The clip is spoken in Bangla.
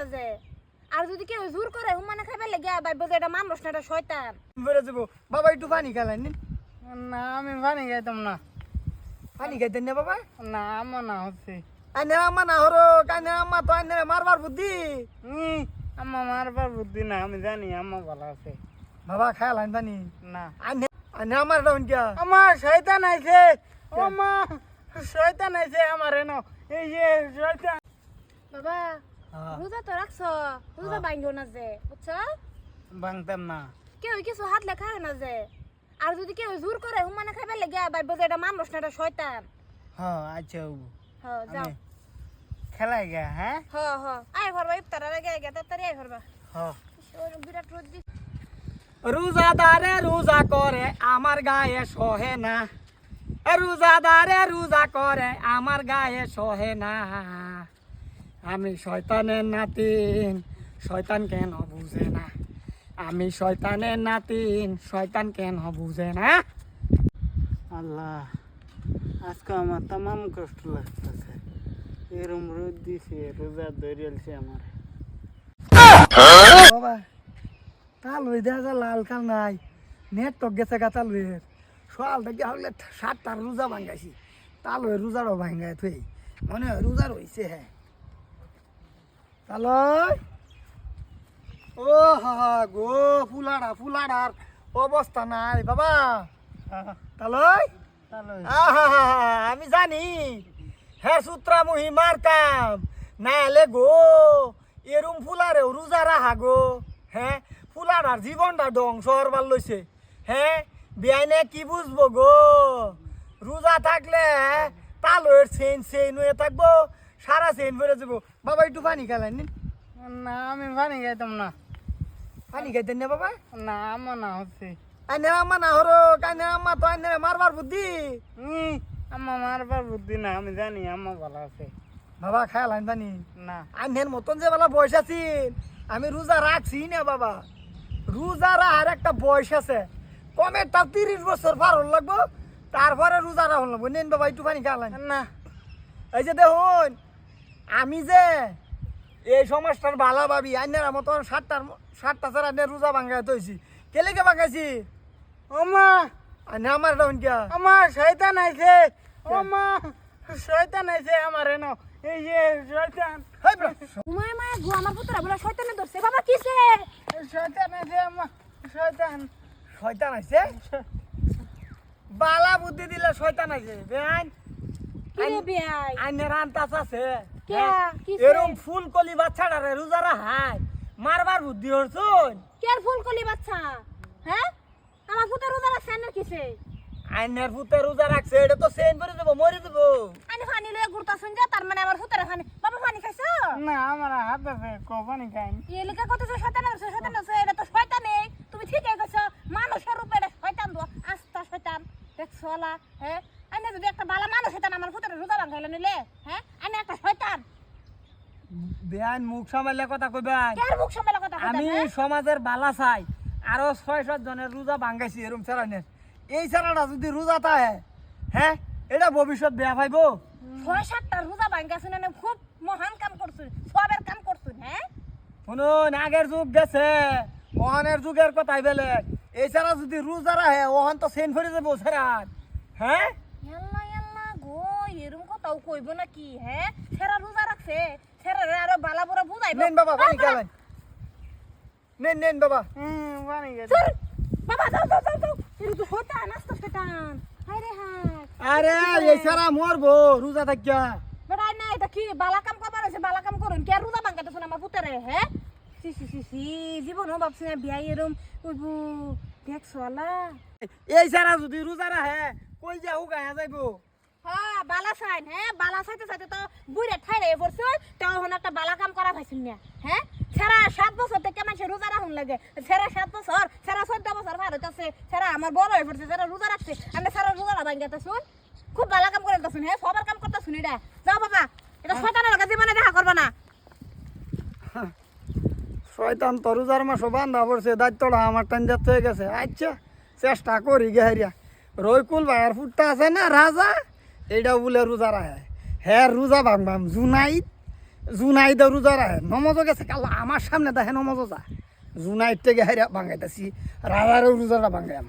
না যে আর যদি কেউ জোর করে হুমানে খাইবে লেগে ভাববো যে এটা মানুষ না এটা শয়তান। বেড়ে যাব। বাবা একটু পানি খেলেন নিন না আমি পানি খাইতাম না। পানি খাইতেন না বাবা? না আমার না হচ্ছে। আনে আম্মা না হরো কানে আম্মা তো আনে মারবার বুদ্ধি। হুম আম্মা মারবার বুদ্ধি না আমি জানি আম্মা ভালো আছে। বাবা খেলান পানি? না। আনে আনে আমার ডাউন কিয়া আমার শয়তান আইছে। ও মা শয়তান আইছে আমার এনো এই যে শয়তান। বাবা রোজা তো রাখছ রোজা বাইঙ্গো না যে বুঝছ ভাঙতাম না। কেউ কিছু হাত লেখা হয় না যে? আর যদি কেউ জোর করে হুমানে খাইবে লেগে ভাববো যে এটা মানুষ না এটা শয়তান হ্যাঁ আচ্ছা বাবু হ যাও। খেলাই গা হ্যাঁ হ হ। আয় ভরবা ইফতারের আগে আগে তাড়াতাড়ি আয় ভরবা হ্যাঁ ওর বিরাট রোদ দিছে রোজাদারে রোজা করে আমার গায়ে সহে না। রোজাদারে রোজা করে আমার গায়ে সহে না। আমি শয়তানের নাতিন শয়তান কেন বুঝে না? আমি শয়তানের নাতিন শয়তান কেন বুঝে না? আল্লাহ আজকে আমার তামাম কষ্ট লাগতেছে। এরম রোদ দিছে রোজা ধরিয়েছে আমার। বাবা তাল হয়ে দেখা লাল কাল নাই। নেট তো গেছে গা তাল হয়ে সকাল থেকে হলে সাতটার রোজা ভাঙ্গাইছি। তাল হয়ে রোজারও ভাঙ্গায় থই। মনে হয় রোজার হয়েছে হ্যাঁ। তালয় ও হা হা গো ফুলাড়া ফুলাড়ার অবস্থা নাই বাবা। আহা আমি জানি। হ্যাঁ সূত্রামুহি মারতাম। না এলে গো এরম ফুলারে রোজা রাহা গো। হ্যাঁ ফুলার জীবনটা ধ্বংস হরবার লইছে। হ্যাঁ বিয়াইনে কি বুঝব গো? রোজা থাকলে তালোয়ের চেন চেন হয়ে থাকব। সারা চেন ভরে যাব। বাবা একটু পানি খেলেন নিন না আমি পানি খাইতাম না। পানি খাইতেন না বাবা? না আমার না হচ্ছে। আনে আম্মা না হরো কানে আম্মা তো আনে মারবার বুদ্ধি। হুম আম্মা মারবার বুদ্ধি না আমি জানি আম্মা ভালো আছে। বাবা খেলাম পানি? না। আনের মতন যে বেলা বয়স আছেন আমি রোজা রাখছি না বাবা। রোজা রাখার একটা বয়স আছে। কমে তার তিরিশ বছর পার হল লাগবো তারপরে রোজা রাখল লাগবো। নেন বাবা একটু পানি খাওয়ালেন না। এই যে দেখুন আমি যে এই সমাজটার বালা ভাবি আইনের মতন সাতটার সাতটা ছাড়া আইনের রোজা ভাঙ্গাই তৈছি কেলেকে ভাঙ্গাইছি? ওমা! আইনে আমার ডাউন কিয়া আমার শয়তান আইছে! ওমা শয়তান আইছে আমার এনো। এই যে শয়তান। হেই ব্রা, হুমায় মায় গো আমার পুতরা বলে শয়তানে ধরছে বাবা কিসে? শয়তান আইছে আমার শয়তান। শয়তান আছে বালা বুদ্ধি দিলে শয়তান আছে বেআইন। কি রে বিয়াই আইনের আন্তাস আছে? এরম ফুল কলি বাচ্চাটারে রোজারা হাই মারবার বুদ্ধি হরছুন কেয়ার ফুল কলি বাচ্চা? হ্যাঁ? আমার পুতরা রোজা রাখছে আনের কিসে আইনের ফুতে রোজা রাখছে এটা তো সেন করে দেবো মরে দেবো। আনি পানি লয়ে ঘুরতাছুন যা তার মানে আমার পুতরা পানি। বাবা পানি খাইছো? না আমার হাত আছে কপানি খাইন এই লেখা কত শয়তান আছে শয়তান আছে এটা তো শয়তানে তুমি ঠিকই কইছো মানুষের রূপে এটা শয়তান দো আস্তা শয়তান। দেখছ আলা হ্যাঁ? আনে যদি একটা বালা মানুষ শয়তান আমার পুতরা রোজা ভাঙাইলে নিলে হ্যাঁ? আনে একটা শয়তান। বেআইন মুখ সামাইলে কথা কইবেন কার মুখ সামনে কথা আমি সমাজের বালা চাই। আরও ছয় সাত জনের রোজা ভাঙ্গাইছি এরম এই যদি রোজা হ্যাঁ এটা ভবিষ্যৎ বেয়া পাইবো ছয় সাতটা রোজা না খুব মহান কাম করছুন সবের কাম করছুন হ্যাঁ শুনুন আগের যুগ গেছে ওহানের যুগের কথাই বেলে এই যদি রোজা রাহে ওহান তো সেন ফেরে যাব হ্যাঁ গো এরম কথাও কইব নাকি হ্যাঁ? সেরা রোজা রাখছে সেরা আরও বালা বুড়া বুঝাইব। নেন বাবা পানি খেলেন নেন নেন বাবা। হুম খাইন চুর! বাবা যাও যাও যাও যাও। এর তো শয়তান আস্ত শয়তান হাই রে হাই আরে এই ছাড়া মরবো রোজা থাকিয়া। বেড়াই না এটা কি বালা কাম করবার আছে বালা কাম করুন। কে রোজা ভাঙাতে শুন আমার পুতরে হ্যাঁ? সি সি সি সি জীবনও ভাবছি না বিয়াই এরম কইবো। দেখছ আলা এই ছাড়া যদি রোজা রাহে কই যা উগায়া যাইবো? হ্যাঁ বালা হ্যাঁ বালা তো বুড়ে ঠাই রে পড়ছে হন একটা বালা কাম করা পাইছিল না হ্যাঁ? সেরা সাত বছর থেকে মানুষের রোজা রাখুন লাগে। সেরা সাত বছর সেরা চোদ্দ বছর ভার হইতাছে সেরা আমার বড় হয়ে পড়ছে সেরা রোজা রাখছে আমি সেরা রোজা শুন খুব বালা কাম করে শুন হ্যাঁ সবার কাম করতে শুনি রে যাও বাবা এটা শয়তানের দেখা করবা না। শয়তান তো রোজার মাসও বান্ধা পড়ছে দায়িত্বটা আমার টান যাচ্ছে গেছে। আচ্ছা চেষ্টা করি গে হারিয়া রইকুল ভাইয়ের ফুটটা আছে না রাজা? এইটা বলে রোজা রাখে হ্যাঁ রোজা ভাঙবাম জুনাইদ জুনাইদ রোজা রাখে নমজ গেছে কাল আমার সামনে দেখে নমজ যা। জুনাইদ থেকে হেরা ভাঙাইতেছি রাজারও রোজাটা ভাঙাইম